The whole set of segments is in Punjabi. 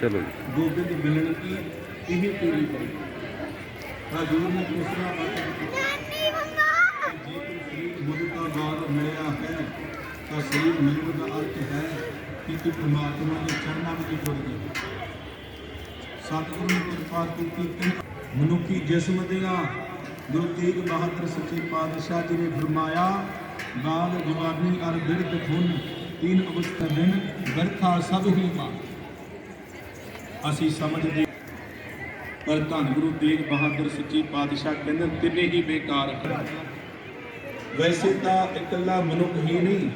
ਚਲੋ ਜੀ। ਗੋਬਿੰਦ ਮਿਲਣ ਕੀ ਇਹ ਪੂਰੀ ਕਰੀ ਹਜੂਰ ਨੇ ਦੂਸਰਾ ਵਚਨ ਦਿੱਤਾ ਕਿ ਜੇ ਕੋਈ ਸਰੀਰ ਮੁੱਢ ਦਾ ਬਾਦ ਮਿਲਿਆ ਹੈ ਤਾਂ ਸਰੀਰ ਮਿਲਣ ਦਾ ਅਰਥ ਹੈ ਕਿ ਤੂੰ ਪ੍ਰਮਾਤਮਾ ਦੇ ਚਰਨਾਂ ਵਿੱਚ ਜੁੜ ਗਿਆ। ਸਤਿਗੁਰੂ ਨੇ ਕਿਰਪਾ ਕੀਤੀ ਕਿ ਮਨੁੱਖੀ ਜਿਸਮ ਦੀਆਂ ਗੁਰੂ ਤੇਗ ਬਹਾਦਰ ਸੱਚੇ ਪਾਤਸ਼ਾਹ ਜੀ ਨੇ ਫਰਮਾਇਆ ਬਾਲ ਜਵਾਨੀ ਅਰ ਬਿਰਧ ਖੁਨ। ਤੀਨ ਅਵਸਥਾ ਦਿਨ ਵਰਖਾ ਸਭ ਹੀ ਮਾ ਅਸੀਂ ਸਮਝਦੇ ਪਰ ਧੰਨ ਗੁਰੂ ਤੇਗ ਬਹਾਦਰ ਸੱਚੇ ਪਾਤਸ਼ਾਹ ਕਹਿੰਦੇ ਤਿੰਨੇ ਹੀ ਬੇਕਾਰ ਹਨ। ਵੈਸੇ ਤਾਂ ਇਕੱਲਾ ਮਨੁੱਖ ਹੀ ਨਹੀਂ,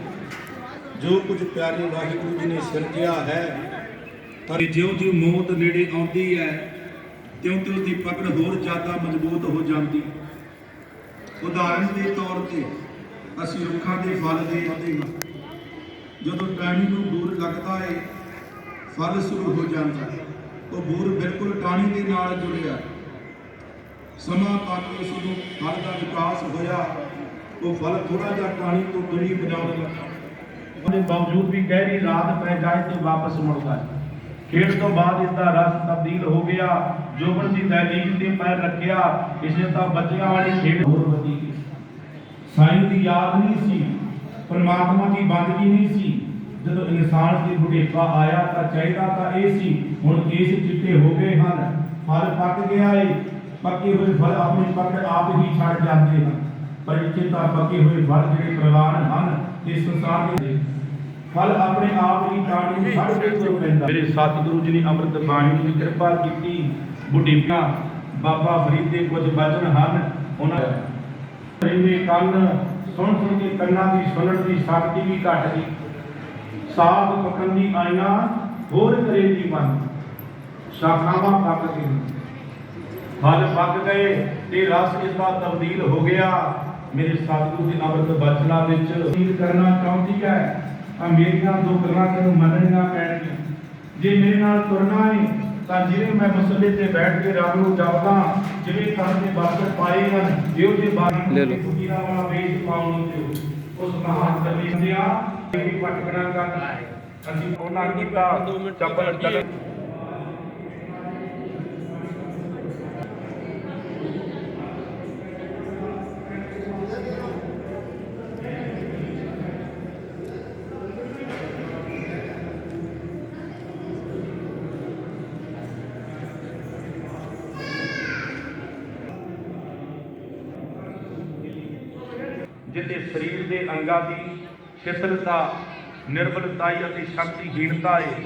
ਜੋ ਕੁਝ ਪਿਆਰੇ ਵਾਹਿਗੁਰੂ ਜੀ ਨੇ ਸਿਰਜਿਆ ਹੈ, ਪਰ ਜਿਉਂ-ਜਿਉਂ ਮੌਤ ਨੇੜੇ ਆਉਂਦੀ ਹੈ ਤਿਉਂ-ਤਿਉਂ ਦੀ ਪਕੜ ਹੋਰ ਜ਼ਿਆਦਾ ਮਜ਼ਬੂਤ ਹੋ ਜਾਂਦੀ। ਉਦਾਹਰਨ ਦੇ ਤੌਰ ਤੇ ਅਸੀਂ ਰੁੱਖਾਂ ਦੇ ਫਲ ਦੇ ਆਉਂਦੇ ਹਾਂ। ਜਦੋਂ ਟਾਹਣੀ ਨੂੰ ਬੂਰ ਲੱਗਦਾ ਹੈ ਫਲ ਸ਼ੁਰੂ ਹੋ ਜਾਂਦਾ ਹੈ ਉਹ ਬੂਰ ਬਿਲਕੁਲ ਟਾਹਣੀ ਦੇ ਨਾਲ ਜੁੜਿਆ। ਸਮਾਂ ਪਾ ਕੇ ਉਸ ਨੂੰ ਫਲ ਦਾ ਵਿਕਾਸ ਹੋਇਆ, ਉਹ ਫਲ ਥੋੜਾ ਜਿਹਾ ਟਾਹਣੀ ਤੋਂ ਦੂਰੀ ਬਜਾਉਣ ਲੱਗਾ। ਉਹਦੇ ਬਾਵਜੂਦ ਵੀ ਗਹਿਰੀ ਰਾਤ ਪੈ ਜਾਏ ਤੇ ਵਾਪਸ ਮੁੜਦਾ ਹੈ ਖੇਡ ਤੋਂ ਬਾਅਦ ਇਸ ਦਾ ਰਸ ਤਬਦੀਲ ਹੋ ਗਿਆ। ਜੋਬਨ ਦੀ ਦਹਲੀਜ਼ ਤੇ ਪੈਰ ਰੱਖਿਆ ਇਸੇ ਤਾਂ ਬੱਚਿਆਂ ਵਾਲੀ ਖੇਡ ਹੋਰ ਵਧੀ। ਸਾਈਂ ਦੀ ਯਾਦ ਨਹੀਂ ਸੀ। ਪਰਮਾਤਮਾ ਦੀ ਬੰਦਗੀ ਨਹੀਂ ਸੀ। ਜਦੋਂ ਇਨਸਾਨ ਦੀ ਬੁਢੇਪਾ ਆਇਆ ਤਾਂ ਚਾਹੀਦਾ ਤਾਂ ਇਹ ਸੀ ਹੁਣ ਕੇਸ ਚਿੱਟੇ ਹੋ ਗਏ ਹਨ। ਫਲ ਪੱਕ ਗਿਆ ਏ ਪੱਕੇ ਹੋਏ ਫਲ ਆਪਣੀ ਪਕੜ ਆਪ ਹੀ ਛੱਡ ਜਾਂਦੇ ਹਨ। ਪਰ ਇੱਥੇ ਤਾਂ ਪੱਕੇ ਹੋਏ ਫਲ ਜਿਹੜੇ ਪ੍ਰਵਾਨ ਹਨ ਤੇ ਸੰਸਾਰ ਦੇ ਫਲ ਆਪਣੇ ਆਪ ਹੀ ਨੂੰ ਛੱਡ ਕੇ ਤੁਰ ਪੈਂਦਾ। ਮੇਰੇ ਸਤਿਗੁਰੂ ਜੀ ਨੇ ਅੰਮ੍ਰਿਤ ਬਾਣੀ ਦੀ ਕਿਰਪਾ ਕੀਤੀ ਬੁਢੇਪਾ ਬਾਬਾ ਫਰੀਦ ਦੇ ਕੁਝ ਬਚਨ ਹਨ। ਉਹਨਾਂ ਰਹਿੰਦੇ ਕੰਨ ਸੁਣ ਸੁਣ ਕੇ ਕੰਨਾਂ ਦੀ ਸੁਣਨ ਦੀ ਸ਼ਕਤੀ ਵੀ ਘਟ ਗਈ ਸਾਧ ਪਕੰਦੀ ਆਈਆਂ, ਹੋਰ ਕਰੇ ਦੀ ਮਨ। ਸ਼ਾਖਾਵਾਂ ਪੱਕ ਗਈਆਂ। ਫਲ ਪੱਕ ਗਏ ਤੇ ਰਸ ਇਸ ਦਾ ਤਬਦੀਲ ਹੋ ਗਿਆ। ਮੇਰੇ ਸਤਿਗੁਰੂ ਦੇ ਅੰਮ੍ਰਿਤ ਬਚਨਾ ਵਿੱਚ ਤਬਦੀਲ ਕਰਨਾ ਚਾਹੁੰਦੀ ਹੈ ਆ ਮੇਰੀਆਂ ਦੋ ਗੱਲਾਂ ਤੈਨੂੰ ਮੰਨਣੀਆਂ ਪੈਣਗੀਆਂ। ਜੇ ਮੇਰੇ ਨਾਲ ਤੁਰਨਾ ਹੈ ਤਾਂ ਜਿਵੇਂ ਮੈਂ ਮਸਲੇ ਤੇ ਬੈਠ ਕੇ ਰੱਬ ਨੂੰ ਜਪਦਾ ਜਿਵੇਂ ਤਨ ਦੇ ਬਰਕਤ ਪਾਏ ਹਨ ਜਿਹੋ ਜੇ ਬਾਣੀ ਲੈ ਲਓ। ਫਕੀਰਾਂ ਵਾਲਾ ਵੇਸ਼ ਪਾਉਣ ਤੇ ਉਸ ਮਹਾਨ ਕਵੀ ਸੰਧਿਆ ਇਹ ਪਟਕਣਾ ਕਰਨਾ ਹੈ ਅਸੀਂ ਉਹਨਾਂ ਕੀਤਾ ਚੱਪਲ ਚੱਲ। ਜਿੱਤੇ ਸਰੀਰ ਦੇ ਅੰਗਾਂ ਦੀ ਸ਼ਿਥਿਲਤਾ ਨਿਰਬਲਤਾਈ ਅਤੇ ਸ਼ਕਤੀਹੀਣਤਾ ਹੈ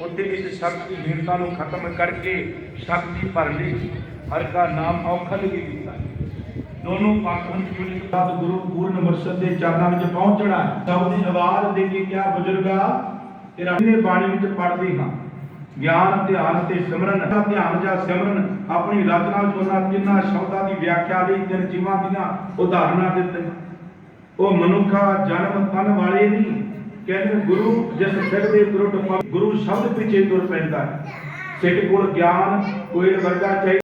ਉੱਤੇ ਇਸ ਸ਼ਕਤੀਹੀਣਤਾ ਨੂੰ ਖਤਮ ਕਰਕੇ ਸ਼ਕਤੀ ਭਰ ਲਈ ਹਰ ਕਾ ਨਾਮ ਔਖਦ ਵੀ ਕੀਤਾ। ਦੋਨੋਂ ਪੱਖ ਹਨ ਚੁਣਿਤ ਬਾਦ ਗੁਰੂ ਪੂਰਨ ਮੁਰਸ਼ਦ ਦੇ ਚਰਨਾਂ ਵਿੱਚ ਪਹੁੰਚਣਾ ਸਭ ਦੀ ਆਵਾਜ਼ ਦੇ ਕੇ ਕਿਹਾ, ਬਜ਼ੁਰਗਾ, ਤੇਰਾ ਨੇ ਬਾਣੀ ਵਿੱਚ ਪੜ੍ਹਦੇ ਹਾਂ। ਗਿਆਨ, ਧਿਆਨ ਤੇ ਸਿਮਰਨ ਦਾ ਧਿਆਨ ਜਾਂ ਸਿਮਰਨ, ਆਪਣੀ ਰਚਨਾ ਚ ਤਿੰਨਾਂ ਸ਼ਬਦਾਂ ਦੀ ਵਿਆਖਿਆ ਲਈ ਤਿੰਨ ਜੀਵਾਂ ਦੀਆਂ ਉਦਾਹਰਨਾਂ ਦਿੱਤੀਆਂ। ਉਹ ਮਨੁੱਖਾ ਜਨਮ ਤਨ ਵਾਲੇ ਨਹੀਂ। ਕਹਿੰਦੇ ਗੁਰੂ ਜਿਸ ਸਿਰ ਦੇ ਤੁਰਟ ਗੁਰੂ ਸ਼ਬਦ ਪਿੱਛੇ ਤੁਰ ਪੈਂਦਾ ਸਿੱਖ ਕੋਲ ਗਿਆਨ ਕੋਇਲ ਵਰਗਾ ਚਾਹੀਦਾ